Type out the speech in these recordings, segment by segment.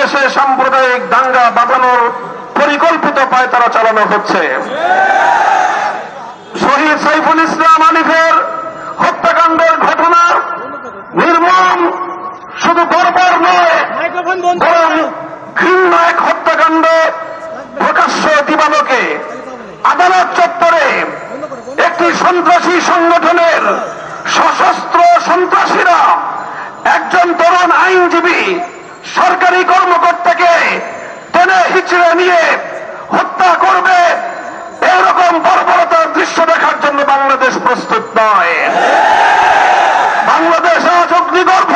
দেশে সাম্প্রদায়িক দাঙ্গা বাঁধানোর পরিকল্পিত পায়তারা চালানো হচ্ছে। শহীদ সাইফুল ইসলাম আলিফের হত্যাকাণ্ডের ঘটনা নির্মম, শুধু বর্বর নয়, বরং এক হত্যাকাণ্ড প্রকাশ্য দিবালোকে আদালত চত্বরে একটি সন্ত্রাসী সংগঠনের সশস্ত্র সন্ত্রাসীরা একজন তরুণ আইনজীবী সরকারি কর্মকর্তাকে টেনে হিচড়ে নিয়ে হত্যা করবে, এরকম বর্বরতার দৃশ্য দেখার জন্য বাংলাদেশ প্রস্তুত নয় বাংলাদেশ আজ অগ্নিগর্ভ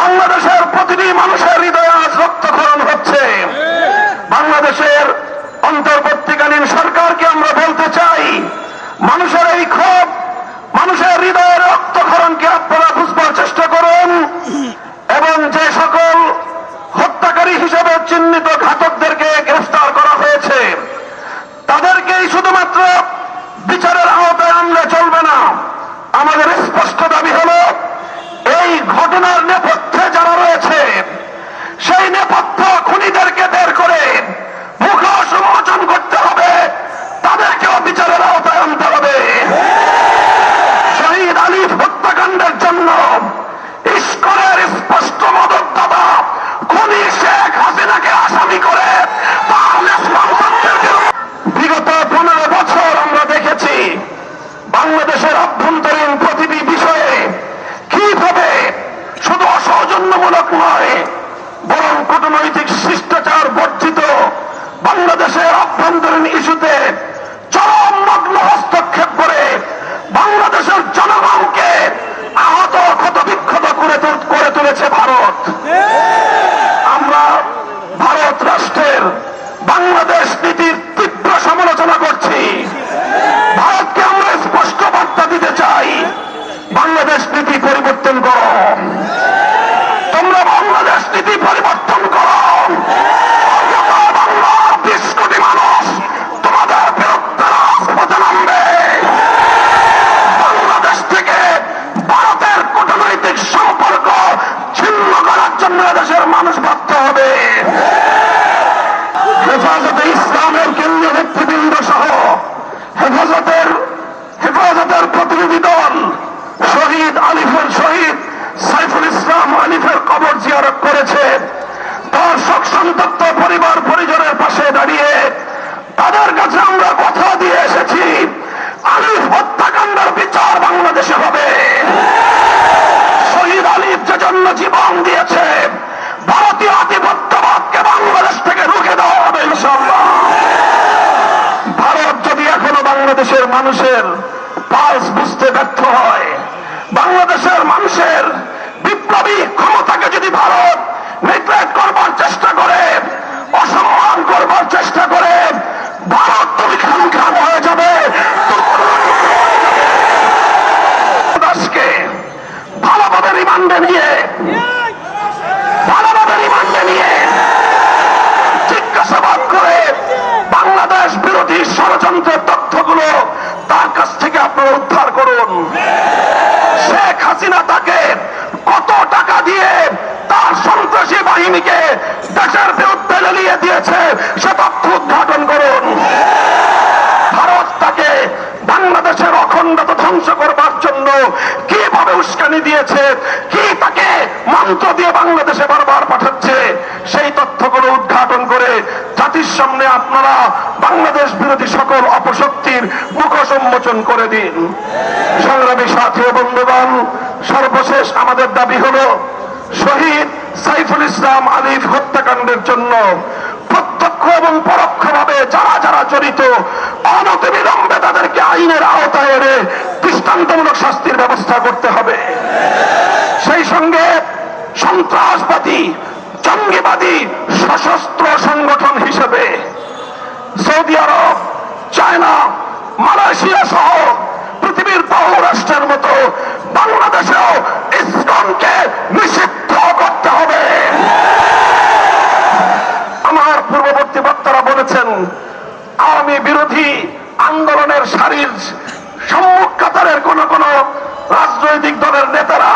বাংলাদেশের প্রতিটি মানুষের হৃদয়ে আজ রক্তক্ষরণ হচ্ছে বাংলাদেশের অন্তর্বর্তীকালীন সরকারকে আমরা বলতে চাই মানুষের এই ক্ষোভ মানুষের হৃদয়ের রক্তক্ষরণকে আপনারা বুঝবার চেষ্টা করুন এবং যে সকল হত্যাকারী হিসেবে চিহ্নিত ঘাতকদেরকে গ্রেফতার করা হয়েছে তাদেরকেই শুধুমাত্র বিচারের আওতায় আনলে চলবে না আমাদের স্পষ্ট দাবি হল এই ঘটনার নেপথ্যে যারা রয়েছে জন্য দেশের মানুষ ভাবতে হবে। হেফাজতে ইসলামের কেন্দ্রীয় নেতৃবৃন্দ সহ হেফাজতের হেফাজতের প্রতিনিধি দল, শহীদ আলিফের শহীদ সাইফুল ইসলাম আলিফের কবর জিয়ারত করেছে। তার শোক সন্তপ্ত পরিবার বাংলাদেশের মানুষের পালস বুঝতে ব্যর্থ হয়। বাংলাদেশের মানুষের বিপ্লবী ক্ষমতাকে যদি ভারত নেগলেক্ট করবার চেষ্টা করে, অসম্মান করবার চেষ্টা করে, ভারত তুমি খান খান হয়ে যাবে। ভালোভাবে রিমান্ডে নিয়ে বাহিনীকে দেশের বিরুদ্ধে লেলিয়ে দিয়েছে, সে তথ্য উদ্ঘাটন করুন। ভারত তাকে বাংলাদেশের অখণ্ডতা ধ্বংস করবার জন্য কীভাবে উস্কানি দিয়েছে, কি তাকে মন্ত্র দিয়ে বাংলাদেশে বারবার পাঠাচ্ছে, সেই তথ্যগুলো উদ্ঘাটন করে জাতির সামনে আপনারা বাংলাদেশ বিরোধী সকল অপশক্তির মুখোশ উন্মোচন করে দিন। সংগ্রামী সাথী বন্ধুগণ, সর্বশেষ আমাদের দাবি হলো, শহীদ সাইফুল ইসলাম আলিফ হত্যাকাণ্ডের জন্য প্রত্যক্ষ এবং পরোক্ষভাবে যারা যারা জড়িত, অনতিবিলম্বে তাদেরকে আইনের আওতায় এনে দৃষ্টান্তমূলক শাস্তির ব্যবস্থা করতে হবে। সেই সঙ্গে সন্ত্রাসবাদী, জঙ্গিবাদী, সশস্ত্র সংগঠন হিসেবে সৌদি আরব, চায়না, মালয়েশিয়া সহ পৃথিবীর বহু রাষ্ট্রের মতো বাংলাদেশেও ইসলামকে নিষিদ্ধ আওয়ামী বিরোধী আন্দোলনের সারির সম্মুখ কাতারের কোন কোন রাজনৈতিক দলের নেতারা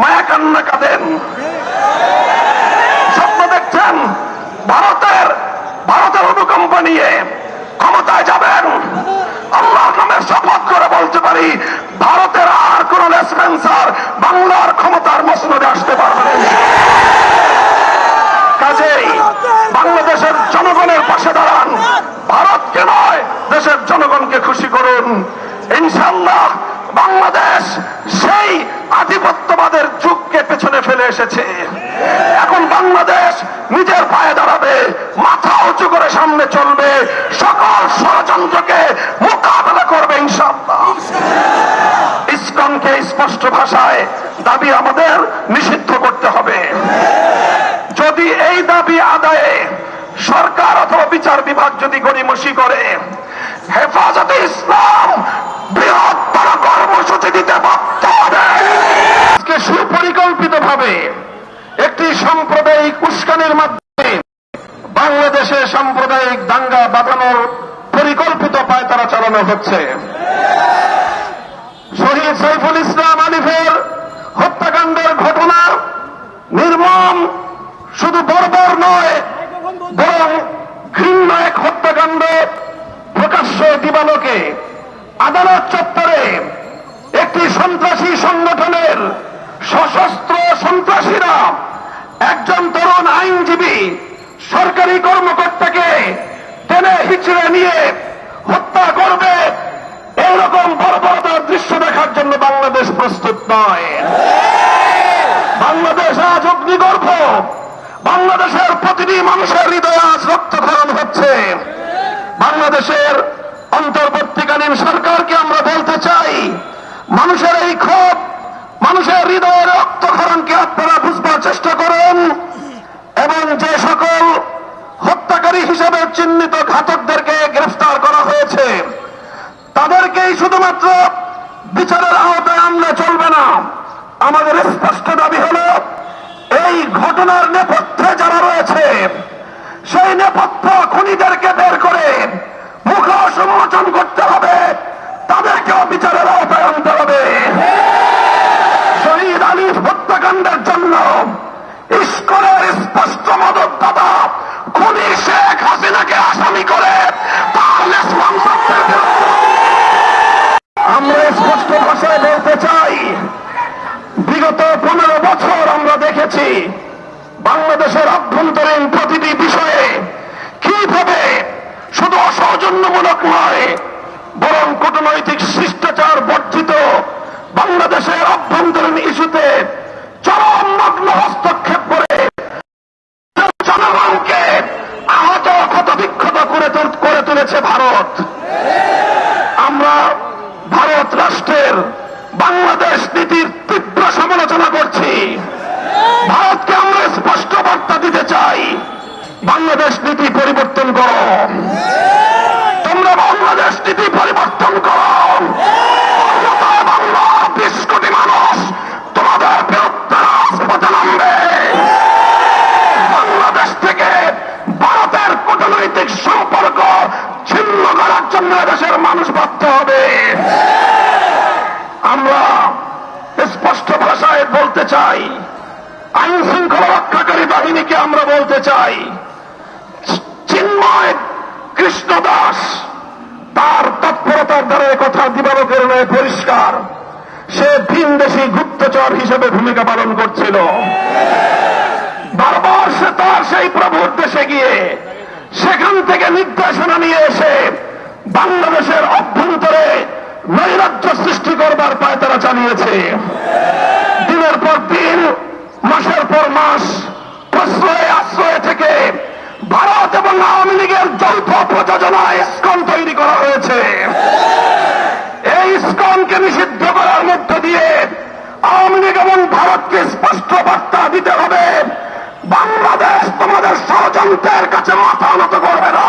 মায়া কান্না কাঁদেন। স্বপ্ন দেখতে দয়ার অনুকম্প নিয়ে ক্ষমতায় যাবেন। আল্লাহ নামে শপথ করে বলতে পারি, ভারতের আর কোন লেসপেন্সার বাংলার ক্ষমতার মসনদে আসতে পারবে কাজেই বাংলাদেশের জনগণের পাশে দাঁড়ান ভারতকে নয় দেশের জনগণকে খুশি করুন ইনশাল্লাহ বাংলাদেশ সেই আধিপত্যবাদের যুগকে পেছনে ফেলে এসেছে। এখন বাংলাদেশ নিজের পায়ে দাঁড়াবে, মাথা উঁচু করে সামনে চলবে, সকল ষড়যন্ত্রকে মোকাবেলা করবে ইনশাল্লাহ ইসকনকে স্পষ্ট ভাষায় দাবি আমাদের নিষিদ্ধ করতে হবে। যদি এই দাবি আদায়ে সরকার অথবা বিচার বিভাগ যদি গড়িমসি করে হেফাজতে ইসলাম বৃহত্তর কর্মসূচি দিতে বাধ্য হবে। আজকে সুপরিকল্পিত ভাবে একটি সাম্প্রদায়িক উস্কানির মাধ্যমে বাংলাদেশে সাম্প্রদায়িক দাঙ্গা বাঁধানোর পরিকল্পিত পায় তারা চালানো হচ্ছে। শহীদ সাইফুল ইসলাম আলিফের হত্যাকাণ্ডের ঘটনা নির্মম শুধু বর্বর নয় বরং ঘৃণ্য এক হত্যাকাণ্ড প্রকাশ্য দিবালোকে আদালত চত্বরে একটি সন্ত্রাসী সংগঠনের সশস্ত্র সন্ত্রাসীরা একজন তরুণ আইনজীবী সরকারি কর্মকর্তাকে টেনে হিচড়ে নিয়ে হত্যা করবে, এরকম বর্বরতার দৃশ্য দেখার জন্য বাংলাদেশ প্রস্তুত নয়। বাংলাদেশ আজ অগ্নিগর্ভ, বাংলাদেশের প্রতিটি মানুষের হৃদয় আজ রক্তক্ষরণ হচ্ছে বাংলাদেশের অন্তর্বর্তীকালীন সরকারকে আমরা বলতে চাই মানুষের এই ক্ষোভ মানুষের হৃদয়ের রক্তক্ষরণকে আপনারা বুঝবার চেষ্টা করুন এবং যে সকল হত্যাকারী হিসেবে চিহ্নিত ঘাতকদেরকে গ্রেফতার করা হয়েছে তাদেরকেই শুধুমাত্র বিচারের আওতায় আনলে চলবে না। আমাদের স্পষ্ট দাবি হল, এই ঘটনার নেপথ্যে যারা রয়েছে, সেই নেপথ্য খুনিদেরকে বের করে মুখ সম্মোচন করতে হবে, তাদেরকেও বিচারের আওতায় আনতে হবে। আমরা বাংলাদেশের অভ্যন্তরীণ প্রতিটি বিষয়ে কীভাবে শুধু অসৌজন্যমূলক নয়, বরং কূটনৈতিক শিষ্টাচার বর্জিত বাংলাদেশের অভ্যন্তরীণ ইস্যুতে চরম মগ্ন হস্তক্ষেপ তোমরা বাংলাদেশ নীতি পরিবর্তন করো। মানুষ, তোমাদের বিরুদ্ধে রাজপথে নামবে। বাংলাদেশ থেকে ভারতের কূটনৈতিক সম্পর্ক ছিন্ন করার জন্য দেশের মানুষ বাধ্য হবে। আমরা স্পষ্ট ভাষায় বলতে চাই আইন শৃঙ্খলা রক্ষাকারী বাহিনীকে আমরা বলতে চাই, চিন্ময় কৃষ্ণ দাস তার তৎপরতার দ্বারা কথা দিবালোকের ন্যায় পরিষ্কার। সে ভিনদেশী গুপ্তচর হিসেবে ভূমিকা পালন করছিল। বারবার সে তার সেই প্রভুর দেশে গিয়ে সেখান থেকে নির্দেশনা নিয়ে এসে বাংলাদেশের অভ্যন্তরে নৈরাজ্য সৃষ্টি করবার পায় তারা চালিয়েছে দিনের পর দিন, মাসের পর মাস, প্রশ্রয়, আশ্রয় থেকে ভারত এবং আওয়ামী লীগের যৌথ প্রযোজনায় স্কন তৈরি করা হয়েছে এই স্কনকে নিষিদ্ধ করার মধ্য দিয়ে আওয়ামী লীগ এবং ভারতকে স্পষ্ট বার্তা দিতে হবে। বাংলাদেশ তোমাদের ষড়যন্ত্রের কাছে মাথা নত করবে না।